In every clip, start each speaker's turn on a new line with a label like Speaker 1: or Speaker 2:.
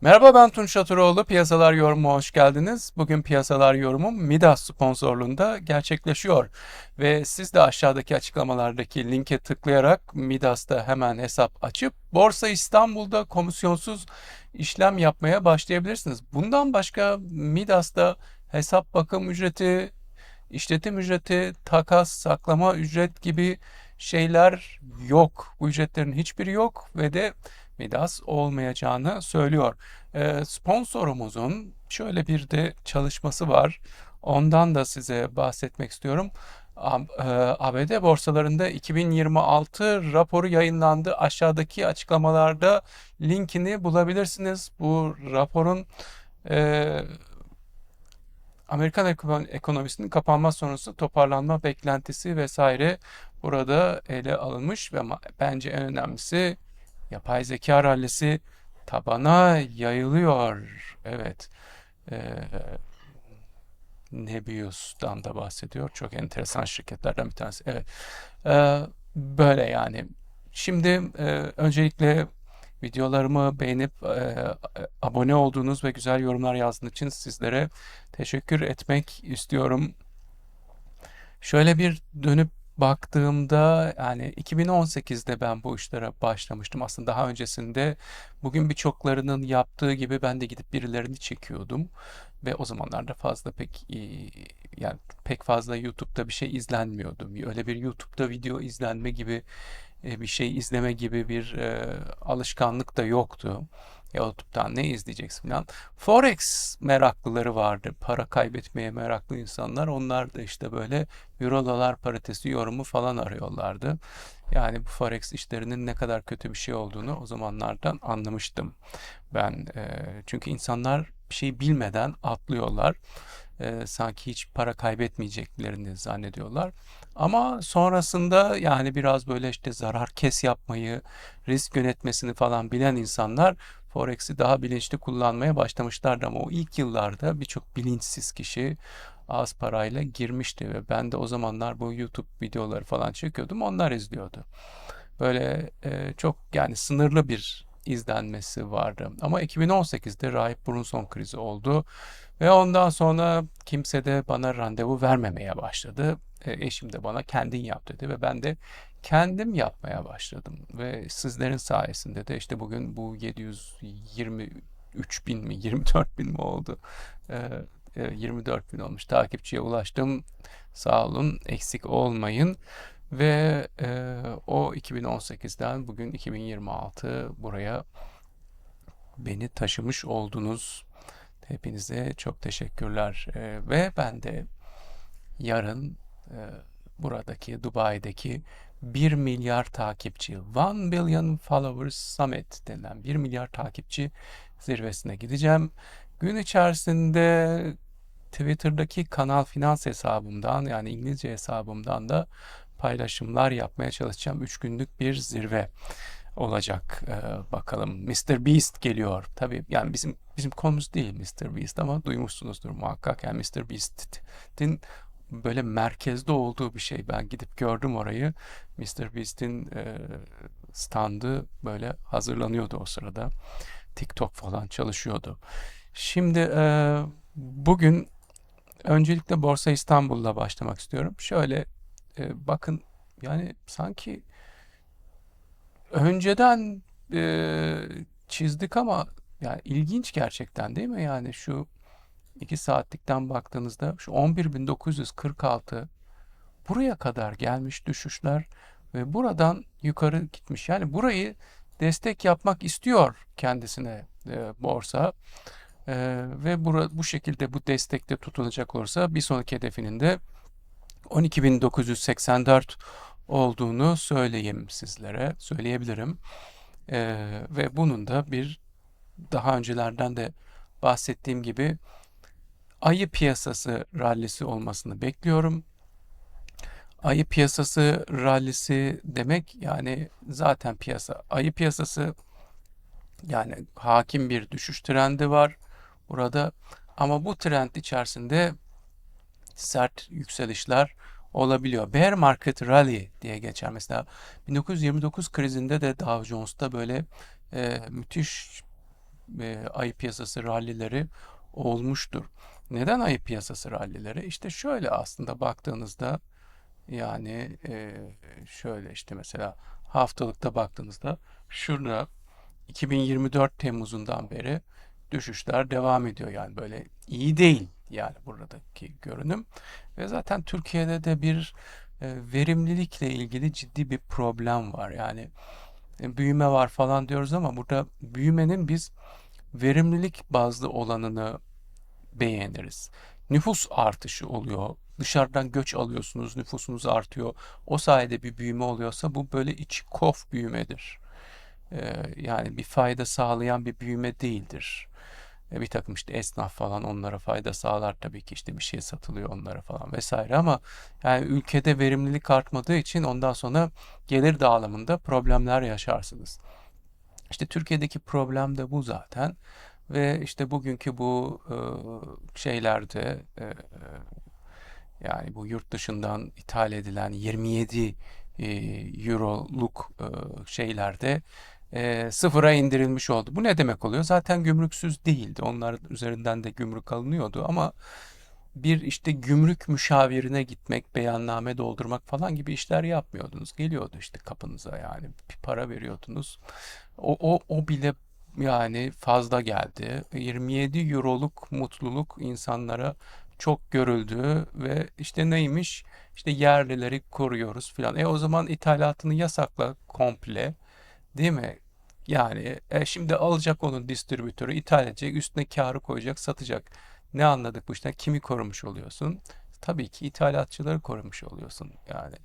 Speaker 1: Merhaba ben Tunç Şatıroğlu. Piyasalar Yorumu'na hoş geldiniz. Bugün Piyasalar Yorumu Midas sponsorluğunda gerçekleşiyor. Ve siz de aşağıdaki açıklamalardaki linke tıklayarak Midas'ta hemen hesap açıp Borsa İstanbul'da komisyonsuz işlem yapmaya başlayabilirsiniz. Bundan başka Midas'ta hesap bakım ücreti, işletim ücreti, takas, saklama ücret gibi şeyler yok. Bu ücretlerin hiçbiri yok ve de Midas olmayacağını söylüyor. Ee, sponsorumuzun şöyle bir de çalışması var. Ondan da size bahsetmek istiyorum. A- e, ABD borsalarında 2026 raporu yayınlandı. Aşağıdaki açıklamalarda linkini bulabilirsiniz. Bu raporun e, Amerikan ekon- ekonomisinin kapanma sonrası toparlanma beklentisi vesaire burada ele alınmış ve bence en önemlisi yapay zeka rallisi tabana yayılıyor. Evet. Ee, Nebius'tan da bahsediyor. Çok enteresan şirketlerden bir tanesi. Evet. Ee, böyle yani. Şimdi e, öncelikle videolarımı beğenip e, abone olduğunuz ve güzel yorumlar yazdığınız için sizlere teşekkür etmek istiyorum. Şöyle bir dönüp baktığımda yani 2018'de ben bu işlere başlamıştım. Aslında daha öncesinde bugün birçoklarının yaptığı gibi ben de gidip birilerini çekiyordum ve o zamanlarda fazla pek e, yani pek fazla YouTube'da bir şey izlenmiyordu. Öyle bir YouTube'da video izlenme gibi e, bir şey izleme gibi bir e, alışkanlık da yoktu. YouTube'dan ne izleyeceksin falan. Forex meraklıları vardı. Para kaybetmeye meraklı insanlar. Onlar da işte böyle euro dolar paritesi yorumu falan arıyorlardı. Yani bu Forex işlerinin ne kadar kötü bir şey olduğunu o zamanlardan anlamıştım ben. E, çünkü insanlar bir şey bilmeden atlıyorlar. E, sanki hiç para kaybetmeyeceklerini zannediyorlar. Ama sonrasında yani biraz böyle işte zarar kes yapmayı, risk yönetmesini falan bilen insanlar Forex'i daha bilinçli kullanmaya başlamışlardı ama o ilk yıllarda birçok bilinçsiz kişi az parayla girmişti ve ben de o zamanlar bu YouTube videoları falan çekiyordum onlar izliyordu. Böyle e, çok yani sınırlı bir izlenmesi vardı. Ama 2018'de Rahip Brunson krizi oldu ve ondan sonra kimse de bana randevu vermemeye başladı. E, eşim de bana kendin yap dedi ve ben de kendim yapmaya başladım. Ve sizlerin sayesinde de işte bugün bu 723 bin mi 24 bin mi oldu? E, 24 bin olmuş takipçiye ulaştım. Sağ olun eksik olmayın. Ve e, o 2018'den bugün 2026 buraya beni taşımış oldunuz. Hepinize çok teşekkürler. E, ve ben de yarın e, buradaki Dubai'deki 1 milyar takipçi, 1 billion followers summit denilen 1 milyar takipçi zirvesine gideceğim. Gün içerisinde Twitter'daki Kanal Finans hesabımdan yani İngilizce hesabımdan da paylaşımlar yapmaya çalışacağım. 3 günlük bir zirve olacak. Ee, bakalım Mr. Beast geliyor. Tabii yani bizim bizim konumuz değil Mr. Beast ama duymuşsunuzdur muhakkak. Yani Mr. Beast'in böyle merkezde olduğu bir şey. Ben gidip gördüm orayı. Mr. Beast'in e, standı böyle hazırlanıyordu o sırada. TikTok falan çalışıyordu. Şimdi e, bugün öncelikle Borsa İstanbul'la başlamak istiyorum. Şöyle e, bakın yani sanki önceden e, çizdik ama yani ilginç gerçekten değil mi? Yani şu 2 saatlikten baktığınızda şu 11.946 buraya kadar gelmiş düşüşler ve buradan yukarı gitmiş. Yani burayı destek yapmak istiyor kendisine e, borsa. E, ve bura, bu şekilde bu destekte tutunacak olursa bir sonraki hedefinin de 12.984 olduğunu söyleyeyim sizlere, söyleyebilirim. Ee, ve bunun da bir daha öncelerden de bahsettiğim gibi ayı piyasası rallisi olmasını bekliyorum. Ayı piyasası rallisi demek yani zaten piyasa ayı piyasası yani hakim bir düşüş trendi var burada ama bu trend içerisinde sert yükselişler olabiliyor. Bear market rally diye geçer. Mesela 1929 krizinde de Dow Jones'ta böyle e, müthiş e, ayı piyasası rallileri olmuştur. Neden ayı piyasası rallileri? İşte şöyle aslında baktığınızda yani e, şöyle işte mesela haftalıkta baktığınızda şurada 2024 Temmuz'undan beri düşüşler devam ediyor. Yani böyle iyi değil yani buradaki görünüm. Ve zaten Türkiye'de de bir e, verimlilikle ilgili ciddi bir problem var. Yani e, büyüme var falan diyoruz ama burada büyümenin biz verimlilik bazlı olanını beğeniriz. Nüfus artışı oluyor. Dışarıdan göç alıyorsunuz, nüfusunuz artıyor. O sayede bir büyüme oluyorsa bu böyle iç kof büyümedir. Ee, yani bir fayda sağlayan bir büyüme değildir. E, bir takım işte esnaf falan onlara fayda sağlar tabii ki işte bir şey satılıyor onlara falan vesaire ama yani ülkede verimlilik artmadığı için ondan sonra gelir dağılımında problemler yaşarsınız. İşte Türkiye'deki problem de bu zaten ve işte bugünkü bu şeylerde yani bu yurt dışından ithal edilen 27 e, euroluk şeylerde sıfıra indirilmiş oldu. Bu ne demek oluyor? Zaten gümrüksüz değildi. Onlar üzerinden de gümrük alınıyordu ama bir işte gümrük müşavirine gitmek, beyanname doldurmak falan gibi işler yapmıyordunuz. Geliyordu işte kapınıza yani bir para veriyordunuz. O, o, o bile yani fazla geldi. 27 euroluk mutluluk insanlara çok görüldü ve işte neymiş? İşte yerlileri koruyoruz filan. E o zaman ithalatını yasakla komple. Değil mi? Yani e, şimdi alacak onun distribütörü, ithal edecek, üstüne karı koyacak, satacak. Ne anladık bu işten? Kimi korumuş oluyorsun? Tabii ki ithalatçıları korumuş oluyorsun yani.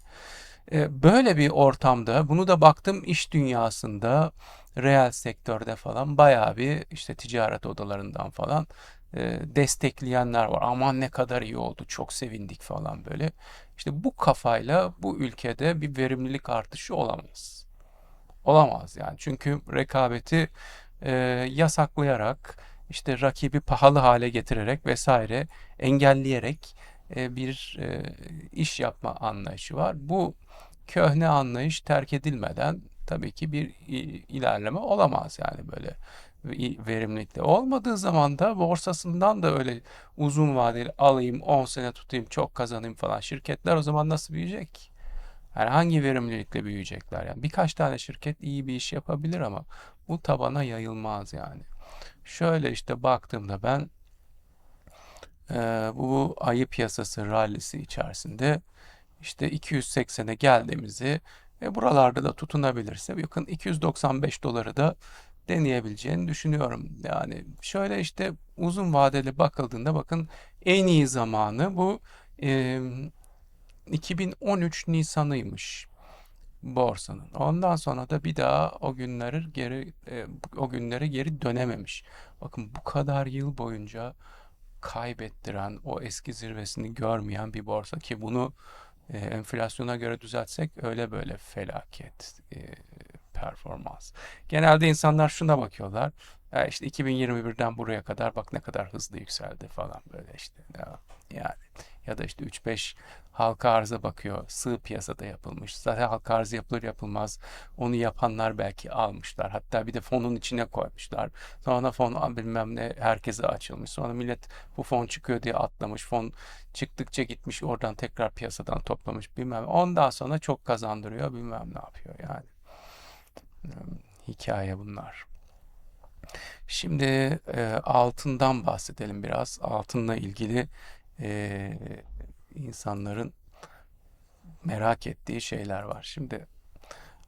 Speaker 1: E, böyle bir ortamda bunu da baktım iş dünyasında, reel sektörde falan bayağı bir işte ticaret odalarından falan e, destekleyenler var. Aman ne kadar iyi oldu, çok sevindik falan böyle. İşte bu kafayla bu ülkede bir verimlilik artışı olamaz. Olamaz yani. Çünkü rekabeti e, yasaklayarak, işte rakibi pahalı hale getirerek vesaire engelleyerek e, bir e, iş yapma anlayışı var. Bu köhne anlayış terk edilmeden tabii ki bir ilerleme olamaz yani böyle verimlilikte. Olmadığı zaman da borsasından da öyle uzun vadeli alayım 10 sene tutayım çok kazanayım falan şirketler o zaman nasıl büyüyecek? Yani hangi verimlilikle büyüyecekler? Yani birkaç tane şirket iyi bir iş yapabilir ama bu tabana yayılmaz yani. Şöyle işte baktığımda ben e, bu ayı piyasası rallisi içerisinde işte 280'e geldiğimizi ve buralarda da tutunabilirse yakın 295 doları da deneyebileceğini düşünüyorum. Yani şöyle işte uzun vadeli bakıldığında bakın en iyi zamanı bu e, 2013 Nisan'ıymış borsanın. Ondan sonra da bir daha o günleri geri e, o günlere geri dönememiş. Bakın bu kadar yıl boyunca kaybettiren, o eski zirvesini görmeyen bir borsa ki bunu e, enflasyona göre düzeltsek öyle böyle felaket e, performans. Genelde insanlar şuna bakıyorlar. Ya işte 2021'den buraya kadar bak ne kadar hızlı yükseldi falan böyle işte. Ya, yani ya da işte 3-5 halka arıza bakıyor. Sığ piyasada yapılmış. Zaten halka arzı yapılır yapılmaz. Onu yapanlar belki almışlar. Hatta bir de fonun içine koymuşlar. Sonra fon bilmem ne herkese açılmış. Sonra millet bu fon çıkıyor diye atlamış. Fon çıktıkça gitmiş oradan tekrar piyasadan toplamış bilmem. Ondan sonra çok kazandırıyor bilmem ne yapıyor yani. Hmm, hikaye bunlar. Şimdi e, altından bahsedelim biraz. Altınla ilgili e, insanların merak ettiği şeyler var. Şimdi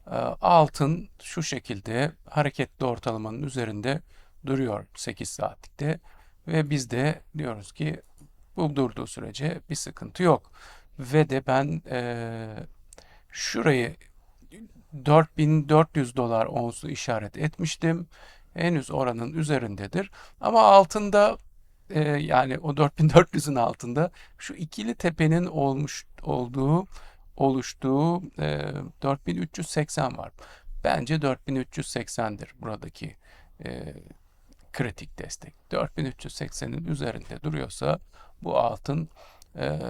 Speaker 1: e, altın şu şekilde hareketli ortalamanın üzerinde duruyor 8 saatlikte ve biz de diyoruz ki bu durduğu sürece bir sıkıntı yok. Ve de ben e, şurayı 4400 dolar onsu işaret etmiştim. Henüz oranın üzerindedir. Ama altında e, yani o 4400'ün altında şu ikili tepenin olmuş olduğu oluştuğu e, 4380 var. Bence 4380'dir buradaki e, kritik destek. 4380'in üzerinde duruyorsa bu altın e,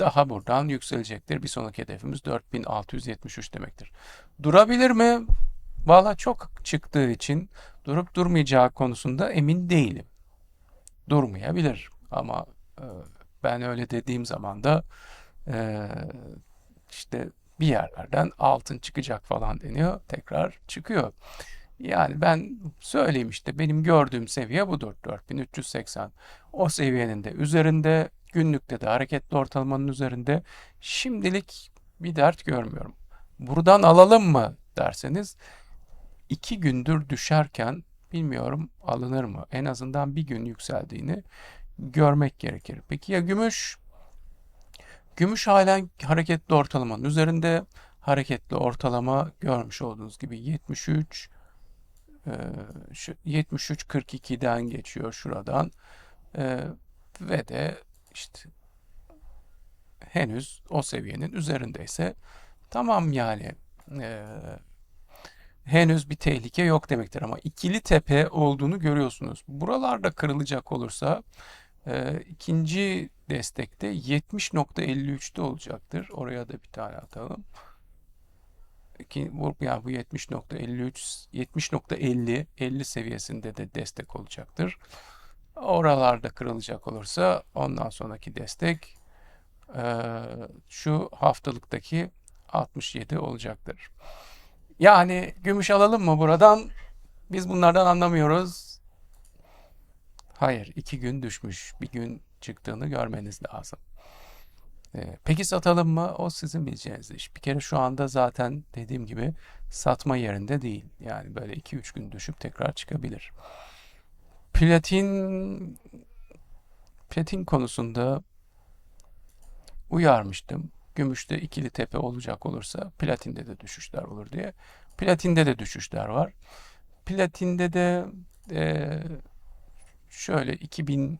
Speaker 1: daha buradan yükselecektir. Bir sonraki hedefimiz 4673 demektir. Durabilir mi? Valla çok çıktığı için durup durmayacağı konusunda emin değilim. Durmayabilir ama e, ben öyle dediğim zaman da e, işte bir yerlerden altın çıkacak falan deniyor. Tekrar çıkıyor. Yani ben söyleyeyim işte benim gördüğüm seviye budur 4380. O seviyenin de üzerinde günlükte de hareketli ortalamanın üzerinde şimdilik bir dert görmüyorum. Buradan alalım mı derseniz iki gündür düşerken bilmiyorum alınır mı? En azından bir gün yükseldiğini görmek gerekir. Peki ya gümüş? Gümüş halen hareketli ortalamanın üzerinde hareketli ortalama görmüş olduğunuz gibi 73 73 42'den geçiyor şuradan e, ve de işte henüz o seviyenin üzerindeyse tamam yani e, henüz bir tehlike yok demektir ama ikili tepe olduğunu görüyorsunuz. Buralarda kırılacak olursa e, ikinci destekte 70.53'te olacaktır. Oraya da bir tane atalım. Bu, yani bu 70.53 70.50 50 seviyesinde de destek olacaktır. Oralarda kırılacak olursa ondan sonraki destek e, şu haftalıktaki 67 olacaktır. Yani gümüş alalım mı buradan? Biz bunlardan anlamıyoruz. Hayır, iki gün düşmüş. Bir gün çıktığını görmeniz lazım. Ee, peki satalım mı? O sizin bileceğiniz iş. Bir kere şu anda zaten dediğim gibi satma yerinde değil. Yani böyle 2-3 gün düşüp tekrar çıkabilir. Platin platin konusunda uyarmıştım. Gümüşte ikili tepe olacak olursa platinde de düşüşler olur diye. Platinde de düşüşler var. Platinde de e, şöyle 2000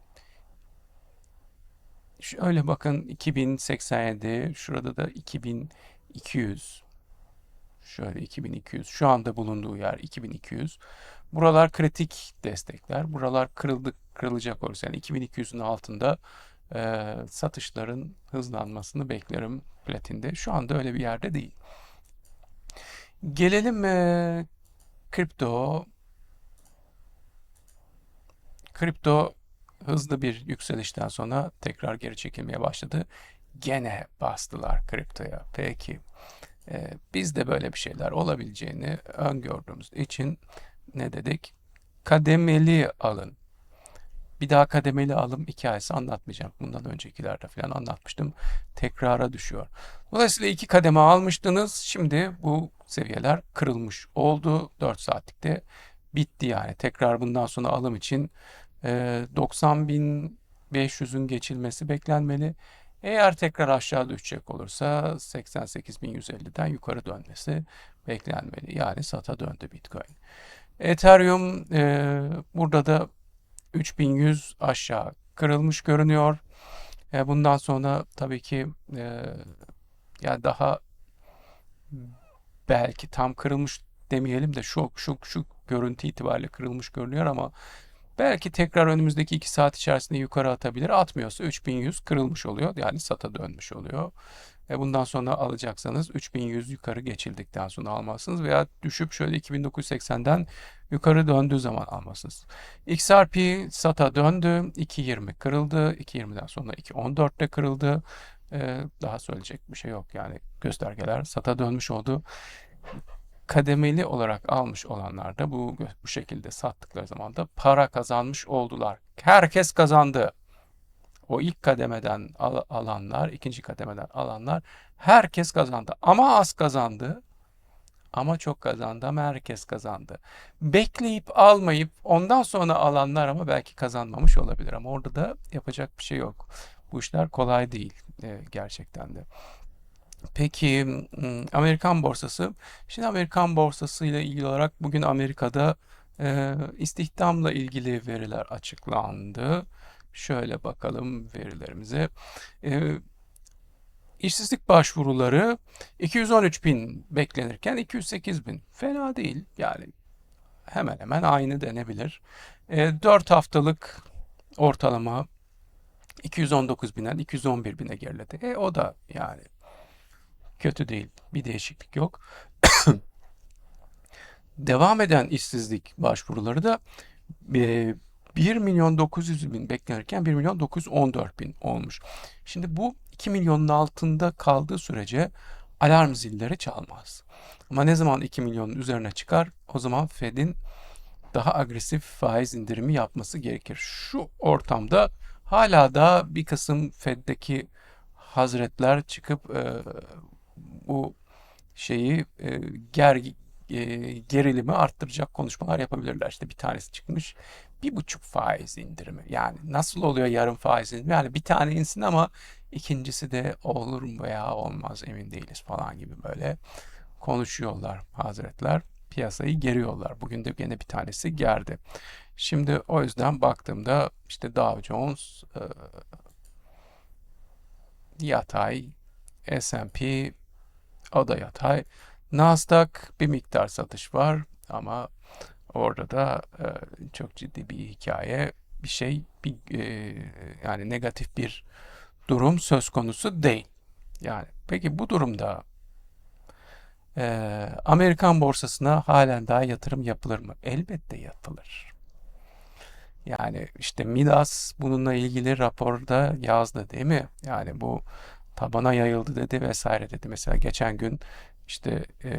Speaker 1: şöyle bakın 2087 şurada da 2200 şöyle 2200 şu anda bulunduğu yer 2200 buralar kritik destekler buralar kırıldı kırılacak olursa yani 2200'ün altında e, satışların hızlanmasını beklerim platinde. Şu anda öyle bir yerde değil. Gelelim e, kripto. Kripto hızlı bir yükselişten sonra tekrar geri çekilmeye başladı. Gene bastılar kriptoya. Peki e, biz de böyle bir şeyler olabileceğini öngördüğümüz için ne dedik? Kademeli alın bir daha kademeli alım hikayesi anlatmayacağım. Bundan öncekilerde falan anlatmıştım. Tekrara düşüyor. Dolayısıyla iki kademe almıştınız. Şimdi bu seviyeler kırılmış oldu. 4 saatlikte bitti yani. Tekrar bundan sonra alım için e, 90.500'ün geçilmesi beklenmeli. Eğer tekrar aşağı düşecek olursa 88.150'den yukarı dönmesi beklenmeli. Yani sata döndü Bitcoin. Ethereum e, burada da 3100 aşağı kırılmış görünüyor. E, bundan sonra tabii ki e, yani daha belki tam kırılmış demeyelim de şu şu şu görüntü itibariyle kırılmış görünüyor ama belki tekrar önümüzdeki 2 saat içerisinde yukarı atabilir. Atmıyorsa 3100 kırılmış oluyor. Yani sata dönmüş oluyor. E bundan sonra alacaksanız 3100 yukarı geçildikten sonra almalısınız veya düşüp şöyle 2980'den yukarı döndüğü zaman almalısınız. XRP SATA döndü. 2.20 kırıldı. 2.20'den sonra 2.14'te kırıldı. Ee, daha söyleyecek bir şey yok. Yani göstergeler SATA dönmüş oldu. Kademeli olarak almış olanlar da bu, bu şekilde sattıkları zaman da para kazanmış oldular. Herkes kazandı. O ilk kademeden al alanlar, ikinci kademeden alanlar herkes kazandı. Ama az kazandı. Ama çok kazandı ama herkes kazandı. Bekleyip almayıp ondan sonra alanlar ama belki kazanmamış olabilir. Ama orada da yapacak bir şey yok. Bu işler kolay değil e, gerçekten de. Peki Amerikan borsası. Şimdi Amerikan borsası ile ilgili olarak bugün Amerika'da e, istihdamla ilgili veriler açıklandı. Şöyle bakalım verilerimize. E, işsizlik başvuruları 213 bin beklenirken 208 bin. Fena değil. Yani hemen hemen aynı denebilir. E, 4 haftalık ortalama 219 binden 211 bine geriledi. E, o da yani kötü değil. Bir değişiklik yok. Devam eden işsizlik başvuruları da e, 1 milyon 900 bin beklenirken 1 milyon 914 bin olmuş. Şimdi bu 2 milyonun altında kaldığı sürece alarm zilleri çalmaz. Ama ne zaman 2 milyonun üzerine çıkar o zaman Fed'in daha agresif faiz indirimi yapması gerekir. Şu ortamda hala da bir kısım Fed'deki hazretler çıkıp e, bu şeyi e, ger e, gerilimi arttıracak konuşmalar yapabilirler. İşte bir tanesi çıkmış bir buçuk faiz indirimi. Yani nasıl oluyor yarım faiz indirimi? Yani bir tane insin ama ikincisi de olur mu veya olmaz emin değiliz falan gibi böyle konuşuyorlar hazretler. Piyasayı geriyorlar. Bugün de gene bir tanesi gerdi. Şimdi o yüzden baktığımda işte Dow Jones e, yatay, S&P o da yatay. Nasdaq bir miktar satış var ama orada da e, çok ciddi bir hikaye, bir şey, bir e, yani negatif bir durum söz konusu değil. Yani peki bu durumda e, Amerikan borsasına halen daha yatırım yapılır mı? Elbette yapılır. Yani işte Midas bununla ilgili raporda yazdı değil mi? Yani bu tabana yayıldı dedi vesaire dedi. Mesela geçen gün işte e,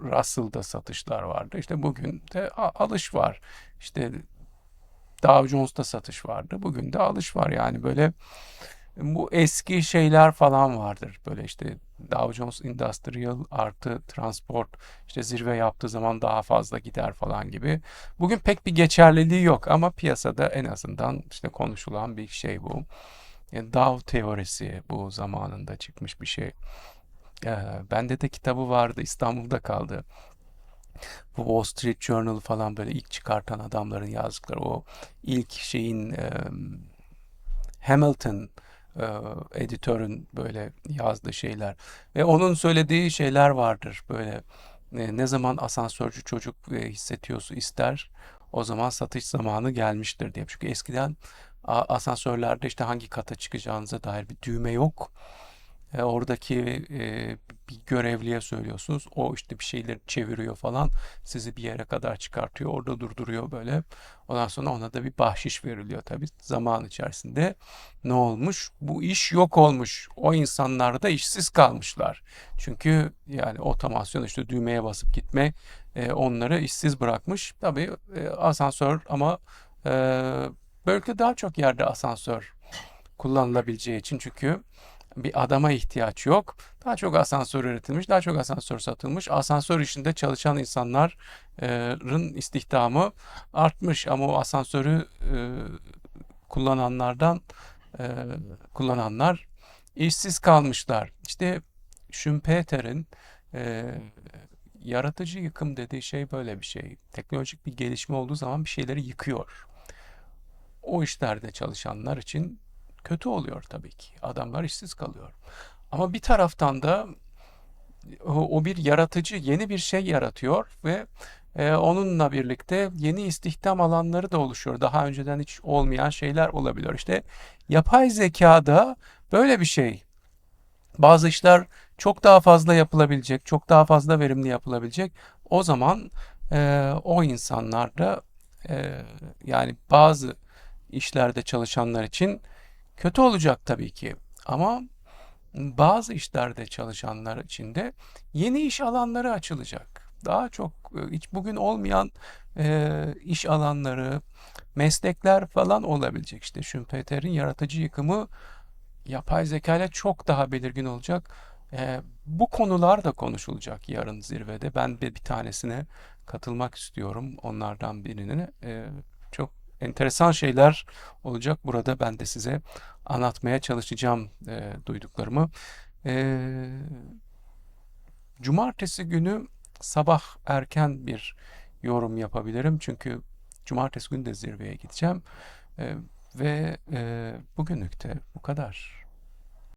Speaker 1: Russell'da satışlar vardı. İşte bugün de alış var. İşte Dow Jones'ta satış vardı. Bugün de alış var. Yani böyle bu eski şeyler falan vardır. Böyle işte Dow Jones Industrial artı transport işte zirve yaptığı zaman daha fazla gider falan gibi. Bugün pek bir geçerliliği yok ama piyasada en azından işte konuşulan bir şey bu. Yani Dow teorisi bu zamanında çıkmış bir şey. Ee, bende de kitabı vardı İstanbul'da kaldı. Bu Wall Street Journal falan böyle ilk çıkartan adamların yazdıkları o ilk şeyin e, Hamilton e, editörün böyle yazdığı şeyler ve onun söylediği şeyler vardır böyle e, ne zaman asansörcü çocuk e, hissetiyorsa ister o zaman satış zamanı gelmiştir diye. Çünkü eskiden asansörlerde işte hangi kata çıkacağınıza dair bir düğme yok. E, oradaki e, bir görevliye söylüyorsunuz. O işte bir şeyleri çeviriyor falan. Sizi bir yere kadar çıkartıyor. Orada durduruyor böyle. Ondan sonra ona da bir bahşiş veriliyor tabii. Zaman içerisinde ne olmuş? Bu iş yok olmuş. O insanlar da işsiz kalmışlar. Çünkü yani otomasyon işte düğmeye basıp gitme e, onları işsiz bırakmış. Tabii e, asansör ama e, belki daha çok yerde asansör kullanılabileceği için çünkü bir adama ihtiyaç yok. Daha çok asansör üretilmiş, daha çok asansör satılmış. Asansör işinde çalışan insanların istihdamı artmış ama o asansörü e, kullananlardan e, kullananlar işsiz kalmışlar. İşte Schumpeter'in e, yaratıcı yıkım dediği şey böyle bir şey. Teknolojik bir gelişme olduğu zaman bir şeyleri yıkıyor. O işlerde çalışanlar için kötü oluyor tabii ki. Adamlar işsiz kalıyor. Ama bir taraftan da o, o bir yaratıcı yeni bir şey yaratıyor ve e, onunla birlikte yeni istihdam alanları da oluşuyor. Daha önceden hiç olmayan şeyler olabiliyor. İşte yapay zekada böyle bir şey. Bazı işler çok daha fazla yapılabilecek, çok daha fazla verimli yapılabilecek. O zaman e, o insanlar da e, yani bazı işlerde çalışanlar için Kötü olacak tabii ki ama bazı işlerde çalışanlar için de yeni iş alanları açılacak. Daha çok e, hiç bugün olmayan e, iş alanları, meslekler falan olabilecek. İşte Schumpeter'in yaratıcı yıkımı yapay zeka ile çok daha belirgin olacak. E, bu konular da konuşulacak yarın zirvede. Ben de bir tanesine katılmak istiyorum. Onlardan birinin. E, enteresan şeyler olacak. Burada ben de size anlatmaya çalışacağım e, duyduklarımı. E, cumartesi günü sabah erken bir yorum yapabilirim. Çünkü cumartesi günü de zirveye gideceğim. E, ve e, bugünlük de bu kadar.